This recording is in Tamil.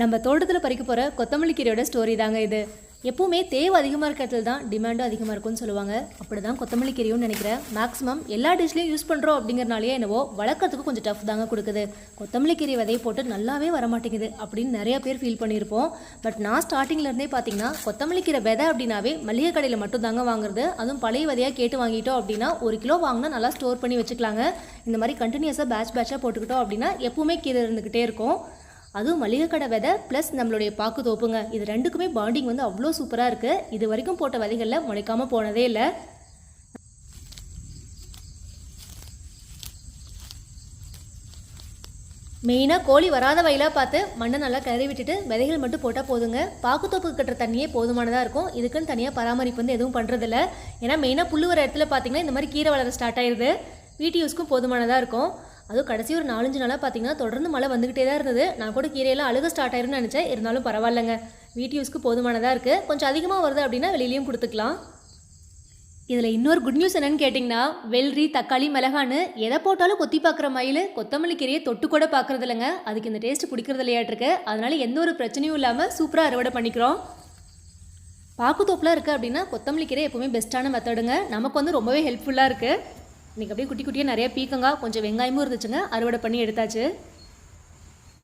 நம்ம தோட்டத்தில் பறிக்க போகிற கொத்தமல்லி கீரையோட ஸ்டோரி தாங்க இது. எப்பவுமே தேவை அதிகமாக இருக்க இடத்துல தான் டிமாண்டும் அதிகமாக இருக்கும்னு சொல்லுவாங்க. அப்படி தான் கொத்தமல்லி கீரையும் நினைக்கிறேன் மேக்ஸிமம் எல்லா டிஷ்லையும் யூஸ் பண்ணுறோம் அப்படிங்கிறனாலேயே என்னவோ வளர்க்குறதுக்கு கொஞ்சம் டஃப் தாங்க கொடுக்குது. கொத்தமல்லி கீரை விதையை போட்டு நல்லாவே வர மாட்டேங்குது அப்படின்னு நிறைய பேர் ஃபீல் பண்ணியிருப்போம். பட் நான் ஸ்டார்டிங்ல இருந்தே பார்த்தீங்கன்னா கொத்தமல்லி கீரை விதை அப்படின்னாவே மளிகை கடையில் மட்டும் தாங்க வாங்குறது. அதுவும் பழைய விதையாக கேட்டு வாங்கிட்டோம் அப்படின்னா ஒரு கிலோ வாங்கினா நல்லா ஸ்டோர் பண்ணி வச்சுக்கலாங்க. இந்த மாதிரி கண்டினியூஸாக பேட்ச் பேட்சாக போட்டுக்கிட்டோம் அப்படின்னா எப்பவுமே கீரை இருந்துக்கிட்டே இருக்கும். அதுவும் மளிகை கடை விதை ப்ளஸ் நம்மளுடைய பாக்கு தோப்புங்க. இது ரெண்டுக்குமே பாண்டிங் வந்து அவ்வளோ சூப்பராக இருக்குது இது வரைக்கும் போட்ட விதைகளில் முளைக்காமல் போனதே இல்லை. மெயினாக கோழி வராத வயலாக பார்த்து மண்ணை நல்லா கிளறி விட்டுட்டு விதைகள் மட்டும் போட்டால் போதுங்க. பாக்குத்தோப்பு கட்டுற தண்ணியே போதுமானதாக இருக்கும். இதுக்குன்னு தனியாக பராமரிப்பு வந்து எதுவும் பண்ணுறதில்ல ஏன்னா மெயினாக புல் வர இடத்துல பார்த்தீங்கன்னா இந்த மாதிரி கீரை வளர ஸ்டார்ட் ஆயிடுது வீட்டு யூஸ்க்கும் போதுமானதாக இருக்கும். அதுவும் கடைசி ஒரு நாலஞ்சு நாளாக பார்த்தீங்கன்னா தொடர்ந்து மழை வந்துக்கிட்டே தான் இருந்தது. நான் கூட கீரையெல்லாம் அழுக ஸ்டார்ட் ஆயிரும்னு நினச்சேன். இருந்தாலும் பரவாயில்லைங்க. வீட்டு யூஸ்க்கு போதுமானதாக இருக்குது கொஞ்சம் அதிகமாக வருது அப்படின்னா வெளியிலையும் கொடுத்துக்கலாம். இதில் இன்னொரு குட் நியூஸ் என்னன்னு கேட்டிங்கன்னா வெள்ளரி தக்காளி மிளகான்னு எதை போட்டாலும் கொத்தி பார்க்குற மயில் கொத்தமல்லி கீரையை தொட்டு கூட பார்க்குறது இல்லைங்க. அதுக்கு இந்த டேஸ்ட் பிடிக்கிறது இல்லையாட்டிருக்கு அதனால எந்த ஒரு பிரச்சனையும் இல்லாமல் சூப்பராக அறுவடை பண்ணிக்கிறோம். பாக்குத்தோப்பில் இருக்குது அப்படின்னா கொத்தமல்லி கீரை எப்போவுமே பெஸ்ட்டான மெத்தடுங்க நமக்கு வந்து ரொம்பவே ஹெல்ப்ஃபுல்லாக இருக்குது இன்றைக்கி அப்படியே குட்டி குட்டியாக நிறைய பீக்கங்காய் கொஞ்சம் வெங்காயமும் இருந்துச்சுங்க. அறுவடை பண்ணி எடுத்தாச்சு.